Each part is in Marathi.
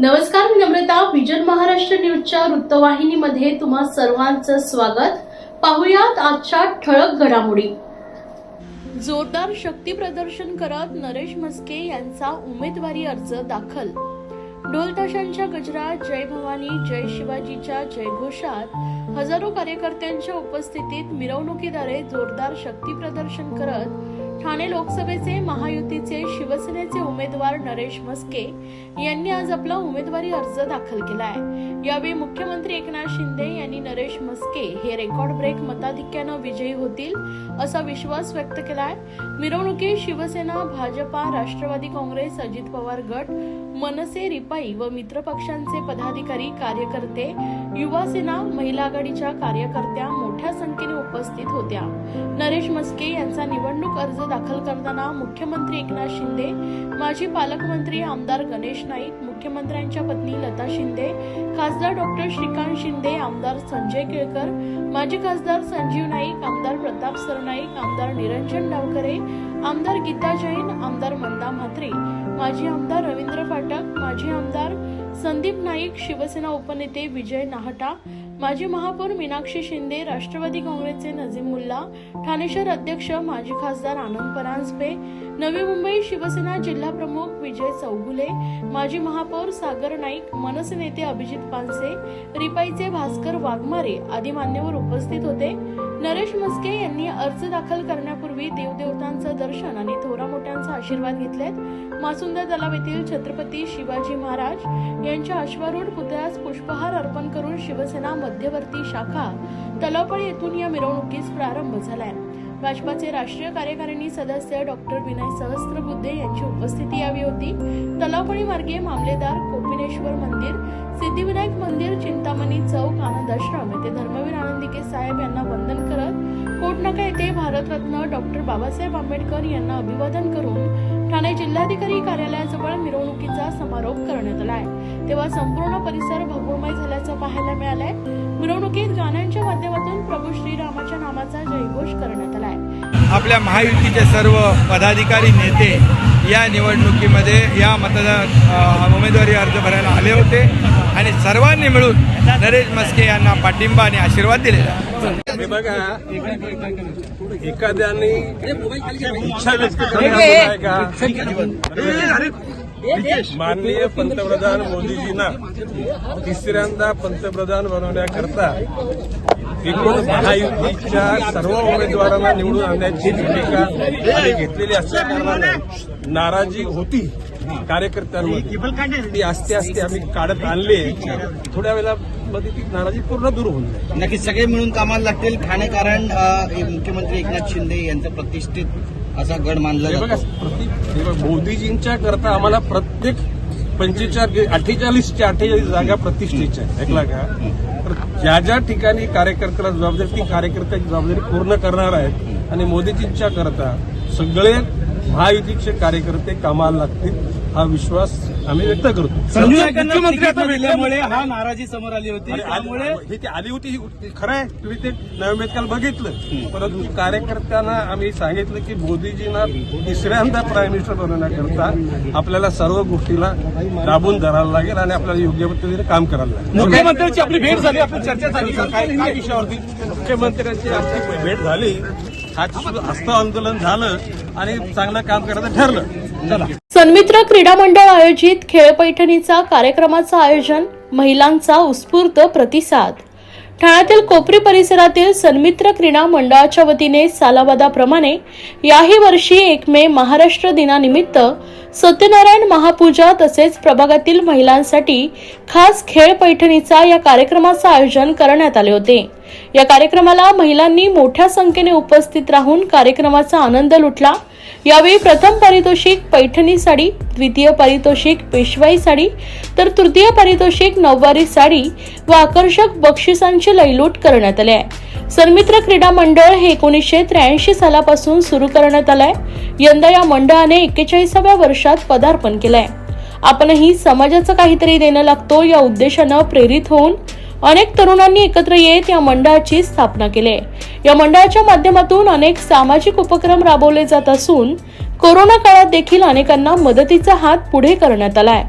नमस्कार मी नम्रता. विजन महाराष्ट्र न्यूजच्या वृत्तवाहिनीमध्ये तुम्हा सर्वांचं स्वागत. पाहुयात आजच्या ठळक घडामोडी. जोरदार शक्ती प्रदर्शन करत नरेश म्हस्के यांचा उमेदवारी अर्ज दाखल. ढोल ताशांच्या गजरात जय भवानी जय शिवाजीच्या जयघोषात हजारो कार्यकर्त्यांच्या उपस्थितीत मिरवणुकीद्वारे जोरदार शक्ती प्रदर्शन करत ठाणे लोकसभेचे महायुतीचे शिवसेनेचे उमेदवार नरेश म्हस्के यांनी आज आपला उमेदवारी अर्ज दाखल केला आहे यावेळी मुख्यमंत्री एकनाथ शिंदे यांनी नरेश म्हस्के हे रेकॉर्ड ब्रेक मताधिक्यानं विजयी होतील असा विश्वास व्यक्त केला आहे मिरवणुकीत शिवसेना भाजपा राष्ट्रवादी काँग्रेस अजित पवार गट मनसे रिपाई व मित्र पक्षांचे पदाधिकारी कार्यकर्ते युवा सेना महिला आघाडीच्या कार्यकर्त्या मोठ्या संख्येने उपस्थित होत्या. नरेश मस्के यांचा निवडणूक अर्ज दाखल करताना मुख्यमंत्री एकनाथ शिंदे माजी पालकमंत्री आमदार गणेश नाईक मुख्यमंत्र्यांच्या पत्नी लता शिंदे खासदार डॉक्टर श्रीकांत शिंदे आमदार संजय केळकर माजी खासदार संजीव नाईक आमदार प्रताप सरनाईक आमदार निरंजन डावकरे आमदार गीता जैन आमदार मंदा म्हात्रे माजी आमदार रवींद्र फाटक माजी आमदार संदीप नाईक शिवसेना उपनेते विजय नाहटा माजी महापौर मीनाक्षी शिंदे राष्ट्रवादी काँग्रेसचे नजीम मुल्ला ठाणे शहर अध्यक्ष माजी खासदार आनंद परांजपे नवी मुंबई शिवसेना जिल्हा प्रमुख विजय चौगुले माजी महापौर सागर नाईक मनसे नेते अभिजित पानसे रिपाईचे भास्कर वाघमारे आदी मान्यवर उपस्थित होते. नरेश मस्के यांनी अर्ज दाखल करण्यापूर्वी देवदेवतांचं दर्शन आणि थोरा मोठ्यांचा आशीर्वाद घेतलेत. मासुंदा तलाव येथील छत्रपती शिवाजी महाराज यांच्या अश्वारूढ पुतळ्यास पुष्पहार अर्पण करून शिवसेना मध्यवर्ती शाखा तलावपळी येथून या मिरवणुकीस प्रारंभ झालाय. भाजपाचे राष्ट्रीय कार्यकारिणी सदस्य डॉक्टर विनय सहस्त्रबुद्धे यांची उपस्थिती यावी होती. तलावपणी मार्गे मामलेदार कोपिनेश्वर मंदिर सिद्धिविनायक मंदिर चिंतामणी चौक आनंद आश्रम येथे धर्मवीर आनंदिके साहेब यांना वंदन करत कोटनाका येथे भारतरत्न डॉक्टर बाबासाहेब आंबेडकर यांना अभिवादन करून ठाणे जिल्हाधिकारी कार्यालयाजवळ मिरवणुकीचा समारोप करण्यात आलाय तेव्हा संपूर्ण परिसर भगवमय झाल्याचं पाहायला मिळालंय. मिरवणुकीत गाण्यांच्या माध्यमातून प्रभू श्रीरामाच्या नामाचा जयघोष करण्यात आलाय आपल्या महायुतीचे सर्व पदाधिकारी नेते या निवडणुकीमध्ये या मतदान अ, उमेदवारी अर्ज भरायला आले होते आणि सर्वांनी मिळून नरेश मस्के यांना पाठिंबा आणि आशीर्वाद दिलेला बघा एखाद्याने इच्छा व्यक्त करण्याचं आहे का? माननीय पंतप्रधान मोदीजींना तिसऱ्यांदा पंतप्रधान बनवण्याकरता एकूण महायुतीच्या सर्व उमेदवारांना निवडून आणण्याची भूमिका घेतलेली असल्या कारणाने नाराजी होती कार्यकर्त्यांमध्ये ती आस्ते आस्ते आम्ही काढत आणली. थोड्या वेळामध्ये ती नाराजी पूर्ण दूर होऊन जाईल. नक्की सगळे मिळून कामाला लागतील. ठाणे कारण अ, हे मुख्यमंत्री एकनाथ शिंदे यांचा प्रतिष्ठित असा गड मानला बघा प्रति मोदीजींच्या करता आम्हाला प्रत्येक पंचेचाळीस अठ्ठेचाळीसच्या अठ्ठेचाळीस जागा प्रतिष्ठेच्या ऐकला का? ज्या ज्या ठिकाणी कार्यकर्त्याला जबाबदारी ती कार्यकर्त्याची जबाबदारी पूर्ण करणार आहेत. आणि मोदीजींच्या करता सगळे महायुतीचे कार्यकर्ते कामाला लागतील. हा विश्वास आम्ही व्यक्त करतो. मुख्यमंत्री हा नाराजी समोर आली होती. आली- ही ती आली होती ही खरं आहे. तुम्ही ते नवे काल बघितलं. परंतु कार्यकर्त्यांना आम्ही सांगितलं की मोदीजींना तिसऱ्यांदा प्राईम मिनिस्टर बनवण्याकरता आपल्याला सर्व गोष्टीला दाबून धरायला लागेल आणि आपल्याला योग्य पद्धतीने काम करायला लागेल. मुख्यमंत्र्यांची आपली भेट झाली आपली चर्चा झाली? काय विषयावरती? मुख्यमंत्र्यांची आपली भेट झाली. हस्त आंदोलन झालं आणि चांगलं काम करायचं ठरलं. सन्मित्र क्रीडा मंडळ आयोजित खेळ पैठणीचा कार्यक्रमाचं आयोजन महिलांचा उत्स्फूर्त प्रतिसाद. ठाण्यातील कोपरी परिसरातील सन्मित्र क्रीडा मंडळाच्या वतीने सालावादाप्रमाणे याही वर्षी एक मे महाराष्ट्र दिनानिमित्त सत्यनारायण महापूजा तसेच प्रभागातील महिलांसाठी खास खेळ पैठणीचा या कार्यक्रमाचं आयोजन करण्यात आले होते. या कार्यक्रमाला महिलांनी मोठ्या संख्येने उपस्थित राहून कार्यक्रमाचा आनंद लुटला. यावेळी प्रथम पारितोषिक पैठणी साडी द्वितीय पारितोषिक पेशवाई साडी तर तृतीय पारितोषिक नऊवारी साडी व आकर्षक बक्षिसांची लयलूट करण्यात आली आहे. सन्मित्र क्रीडा मंडळ हे एकोणीसशे त्र्याऐंशी सालापासून सुरू करण्यात आलंय यंदा या मंडळाने एक्केचाळीसाव्या वर्षात पदार्पण केलंय. आपणही समाजाचं काहीतरी देणं लागतो या उद्देशानं प्रेरित होऊन अनेक तरुणांनी एकत्र येत या मंडळाची स्थापना केली आहे. या मंडळाच्या माध्यमातून अनेक सामाजिक उपक्रम राबवले जात असून कोरोना काळात देखील अनेकांना मदतीचा हात पुढे करण्यात आलाय.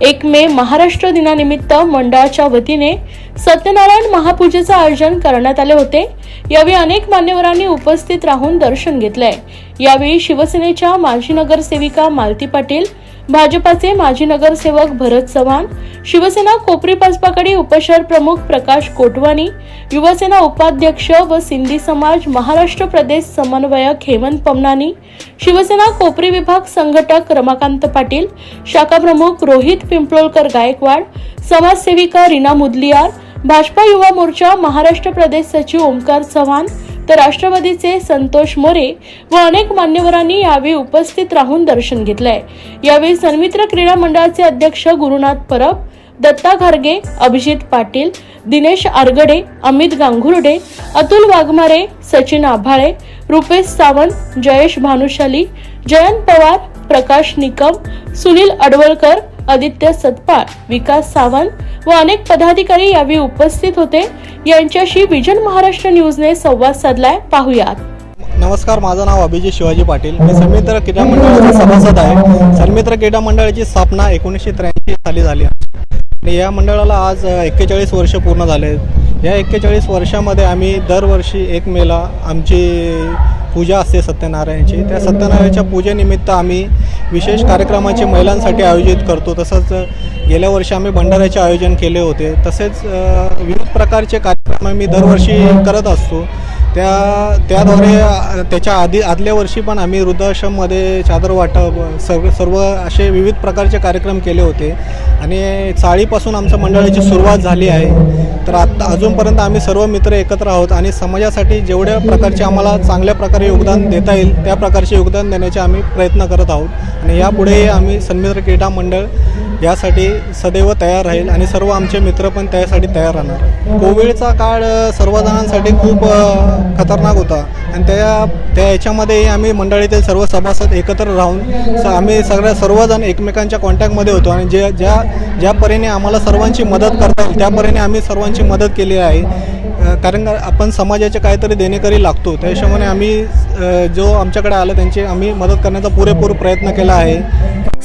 एक मे महाराष्ट्र दिनानिमित्त मंडळाच्या वतीने सत्यनारायण महापूजेचं आयोजन करण्यात आले होते. यावेळी अनेक मान्यवरांनी उपस्थित राहून दर्शन घेतलंय. यावेळी शिवसेनेच्या माजी नगरसेविका मालती पाटील भाजपाचे माजी नगरसेवक भरत चव्हाण शिवसेना कोपरी पाचपाकडी उपशहर प्रमुख प्रकाश कोटवानी युवसेना उपाध्यक्ष व सिंधी समाज महाराष्ट्र प्रदेश समन्वयक हेमंत पमनानी शिवसेना कोपरी विभाग संघटक रमाकांत पाटील शाखा प्रमुख रोहित पिंपळोलकर गायकवाड समाजसेविका रीना मुदलियार भाजपा युवा मोर्चा महाराष्ट्र प्रदेश सचिव ओमकार चव्हाण तर राष्ट्रवादीचे संतोष मोरे व अनेक मान्यवरांनी यावेळी उपस्थित राहून दर्शन घेतलंय. यावेळी सन्मित्र क्रीडा मंडळाचे अध्यक्ष गुरुनाथ परब दत्ता घारगे अभिजित पाटील दिनेश आरगडे अमित गांगुर्डे अतुल वाघमारे सचिन आभाळे रुपेश सावंत जयेश भानुशाली जयंत पवार प्रकाश निकम सुनील अडवळकर आदित्य सतपाळ विकास सावंत व अनेक पदाधिकारी यावेळी उपस्थित होते. यांच्याशी विजन महाराष्ट्र न्यूजने संवाद साधलाय. पाहुयात. नमस्कार माझं नाव अभिजित शिवाजी पाटील. मी सन्मित्र क्रीडा मंडळाचा सभासद आहे. सन्मित्र क्रीडा मंडळाची स्थापना एकोणीसशे त्र्याऐंशी साली झाली आणि या मंडळाला आज एक्केचाळीस वर्ष पूर्ण झाले या एक्केचाळीस वर्षामध्ये आम्ही दरवर्षी एक मेला आमची पूजा असते सत्यनारायणची. त्या सत्यनारायणच्या पूजेनिमित्त आम्ही विशेष कार्यक्रमाचे महिलांसाठी आयोजित करतो. तसंच गेल्या वर्षी आम्ही भंडाऱ्याचे आयोजन केले होते. तसेच विविध प्रकारचे कार्यक्रम आम्ही दरवर्षी करत असतो. त्या त्याद्वारे त्याच्या आधी आदल्या वर्षी पण आम्ही वृद्धाश्रममध्ये चादर वाटप सर्व सर्व असे विविध प्रकारचे कार्यक्रम केले होते. आणि चाळीपासून आमच्या मंडळाची सुरुवात झाली आहे. तर आत्ता अजूनपर्यंत आम्ही सर्व मित्र एकत्र आहोत आणि समाजासाठी जेवढ्या प्रकारचे आम्हाला चांगल्या प्रकारे योगदान देता येईल त्या प्रकारचे योगदान देण्याचे आम्ही प्रयत्न करत आहोत. आणि यापुढेही आम्ही सन्मित्र क्रीडा मंडळ यासाठी सदैव तयार राहील आणि सर्व आमचे मित्र पण त्यासाठी तयार राहणार. कोविडचा काळ सर्वजणांसाठी खूप खतरनाक होता. आणि त्या त्या याच्यामध्येही आम्ही मंडळीतील सर्व सभासद एकत्र राहून स आम्ही सगळ्या सर्वजण एकमेकांच्या कॉन्टॅक्टमध्ये होतो आणि जे ज्या ज्या परीने आम्हाला सर्वांची मदत करता येईल त्या परीने आम्ही सर्वांची मदत केली आहे. कारण आपण समाजाचे काहीतरी देणेकरी लागतो. त्या हिशोबाने आम्ही जो आमच्याकडे आलं त्यांची आम्ही मदत करण्याचा पुरेपूर प्रयत्न केला आहे.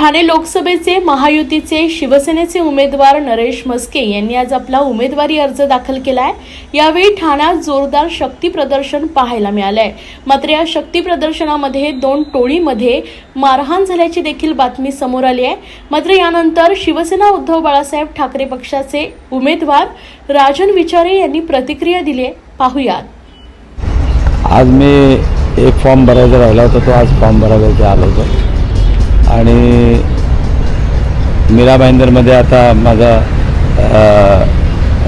ठाणे लोकसभेचे महायुतीचे शिवसेनेचे उमेदवार नरेश मस्के यांनी आज आपला उमेदवारी अर्ज दाखल केलाय. यावेळी ठाण्यात जोरदार शक्ती प्रदर्शन पाहायला मिळालंय. मात्र या शक्ती प्रदर्शनामध्ये दोन टोळीमध्ये मारहाण झाल्याची देखील बातमी समोर आली आहे. मात्र यानंतर शिवसेना उद्धव बाळासाहेब ठाकरे पक्षाचे उमेदवार राजन विचारे यांनी प्रतिक्रिया दिली आहे. पाहूयात. आज मी एक फॉर्म भरायचा राहिला होता तो आज फॉर्म भरायला आलो होतो. आणि मीरा भाईंदरमध्ये आता माझा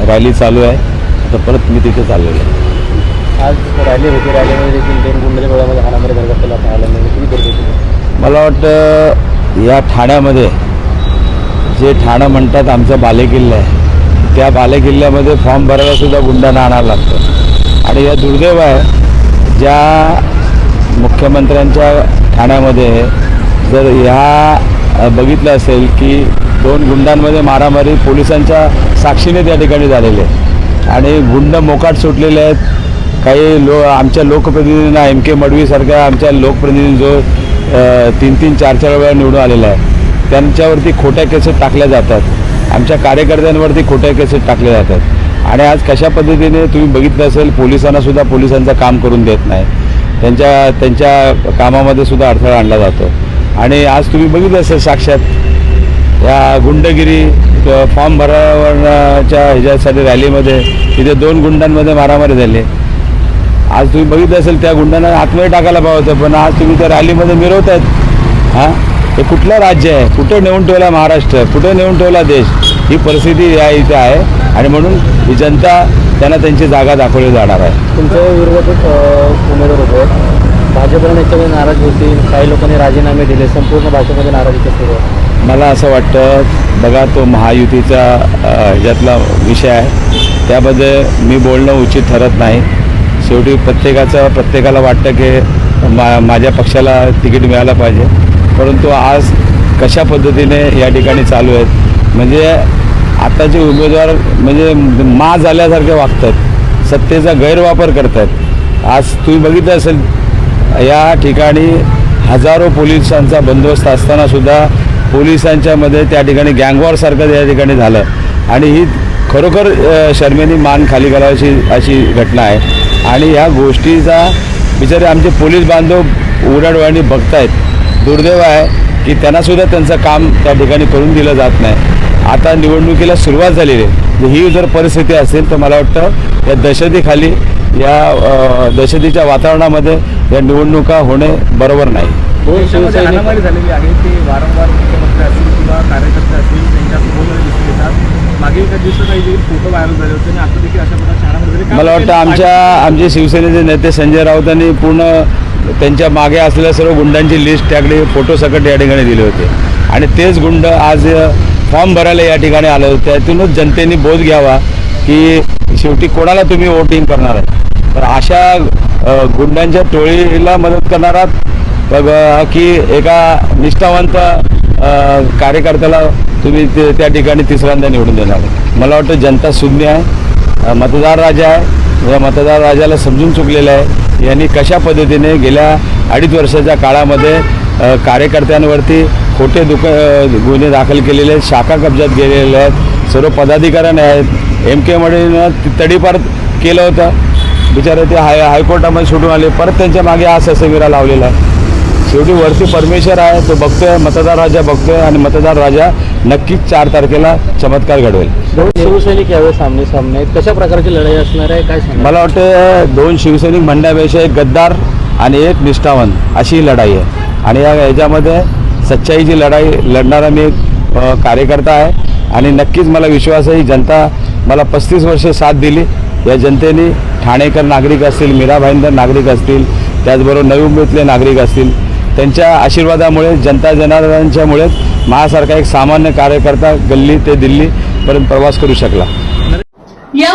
रॅली चालू आहे. आता परत मी तिथे चाललेलो आहे. आज रॅली होती. रॅलीमध्ये देखील दोन गुंडे डोळ्यामध्ये हाणामध्ये धरतात त्याला पाहायला मिळालं. मला वाटतं या ठाण्यामध्ये जे ठाणं म्हणतात आमचा बालेकिल्ला आहे त्या बालेकिल्ल्यामध्ये फॉर्म भरायला सुद्धा गुंडांना आणायला लागतं. आणि या दुर्दैव आहे ज्या मुख्यमंत्र्यांच्या ठाण्यामध्ये जर ह्या बघितलं असेल की दोन गुंडांमध्ये मारामारी पोलिसांच्या साक्षीने त्या ठिकाणी झालेली आहे. आणि गुंड मोकाट सुटलेले आहेत. काही लो आमच्या लोकप्रतिनिधींना एम के मडवीसारख्या आमच्या लोकप्रतिनिधी जो तीन तीन चार चार वेळा निवडून आलेला आहे त्यांच्यावरती खोट्या केसेस टाकल्या जातात. आमच्या कार्यकर्त्यांवरती खोट्या केसेस टाकल्या जातात. आणि आज कशा पद्धतीने तुम्ही बघितलं असेल पोलिसांनासुद्धा पोलिसांचं काम करून देत नाही. त्यांच्या त्यांच्या कामामध्ये सुद्धा अडथळा आणला जातो. आणि आज तुम्ही बघितलं असेल साक्षात या गुंडगिरी फॉर्म भरावरच्या ह्याच्यासाठी रॅलीमध्ये तिथे दोन गुंडांमध्ये मारामारी झाली. आज तुम्ही बघितलं असेल त्या गुंडांना आतमध्ये टाकायला पाहिजे होतं पण आज तुम्ही त्या रॅलीमध्ये मिरवतायत. हां? हे कुठलं राज्य आहे? कुठं नेऊन ठेवला महाराष्ट्र? कुठं नेऊन ठेवला देश? ही परिस्थिती या इथे आहे. आणि म्हणून ही जनता त्यांना त्यांची जागा दाखवली जाणार आहे. तुमच्या विरोधात उमेदवार होते. भाजपला याच्यामध्ये नाराज होती काही लोकांनी राजीनामे दिले संपूर्ण भाजपमध्ये नाराजीचं सुरू आहे. मला असं वाटतं बघा तो महायुतीचा ह्याच्यातला विषय आहे. त्याबद्दल मी बोलणं उचित ठरत नाही. शेवटी प्रत्येकाचं प्रत्येकाला वाटतं की मा माझ्या पक्षाला तिकीट मिळालं पाहिजे. परंतु आज कशा पद्धतीने या ठिकाणी चालू आहेत म्हणजे आताचे उमेदवार म्हणजे मा झाल्यासारखे वागतात सत्तेचा गैरवापर करतात. आज तुम्ही बघितलं असेल या ठिकाणी हजारो पोलिसांचा बंदोबस्त असतानासुद्धा पोलिसांच्यामध्ये त्या ठिकाणी गँगवॉरसारखं या ठिकाणी झालं. आणि ही खरोखर अ, शर्मेनी मान खाली घालावायची अशी घटना आहे. आणि ह्या गोष्टीचा बिचारे आमचे पोलीस बांधव उघड्या डोळ्यांनी बघतायत. दुर्दैव आहे की त्यांनासुद्धा त्यांचं काम त्या ठिकाणी करून दिलं जात नाही. आता निवडणुकीला सुरुवात झालेली आहे. ही जर परिस्थिती असेल तर मला वाटतं या दहशतीखाली या दहशतीच्या वातावरणामध्ये या निवडणुका होणे बरोबर नाही. दोन शिवसैनिक झालेली आहे ते वारंवार मुख्यमंत्री असतील किंवा कार्यकर्ते असतील त्यांच्यासमोर दिसून येतात. मागील काही दिवसात काही जे फोटो व्हायरल झाले होते आणि आता देखील अशा प्रकार शहरामध्ये काय मला वाटतं आमच्या आमचे शिवसेनेचे नेते संजय राऊतांनी पूर्ण त्यांच्या मागे असलेल्या सर्व गुंडांची लिस्ट त्याकडे फोटो सकट या ठिकाणी दिले होते. आणि तेच गुंड आज फॉर्म भरायला या ठिकाणी आलो. त्यातूनच जनतेने बोध घ्यावा की शेवटी कोणाला तुम्ही वोटिंग करणार आहे? तर अशा गुंडांच्या टोळीला मदत करणार आहात की एका निष्ठावंत कार्यकर्त्याला तुम्ही ते त्या ठिकाणी तिसऱ्यांदा निवडून देणार मला वाटतं जनता शून्य आहे मतदार राजा आहे. या मतदार राजाला समजून चुकलेलं आहे. यांनी कशा पद्धतीने गेल्या अडीच वर्षाच्या काळामध्ये कार्यकर्त्यांवरती खोटे दुक गुन्हे दाखल केलेले आहेत शाखा कब्जात गेलेले आहेत सर्व पदाधिकारी आहेत. एम के मडेनं तडीपार केलं होतं. बिचारे ते हाय हायकोर्टामध्ये सोडून आले. परत त्यांच्या मागे हा ससेमिरा लावलेला आहे. शेवटी वरती परमेश्वर आहे तो बघतोय मतदार राजा बघतोय आणि मतदार राजा नक्कीच चार तारखेला चमत्कार घडवेल. दोन शिवसैनिक यावेळी सामने सामने कशा प्रकारची लढाई असणार आहे? काय मला वाटतं दोन शिवसैनिक म्हणण्यापेक्षा एक गद्दार आणि एक निष्ठावंत अशी लढाई आहे. आणि या याच्यामध्ये सच्चाईची लढाई लढणारा मी एक कार्यकर्ता आहे. आणि नक्कीच मला विश्वास आहे ही जनता मला पस्तीस वर्ष साथ दिली. या जनतेने ठाणेकर नागरिक असतील मीरा भाईंदर नागरिक असतील त्याचबरोबर नवी मुंबईतले नागरिक असतील त्यांच्या आशीर्वादामुळे जनता जनार्दनांच्यामुळेच माझ्यासारखा एक सामान्य कार्यकर्ता गल्ली ते दिल्लीपर्यंत प्रवास करू शकला. या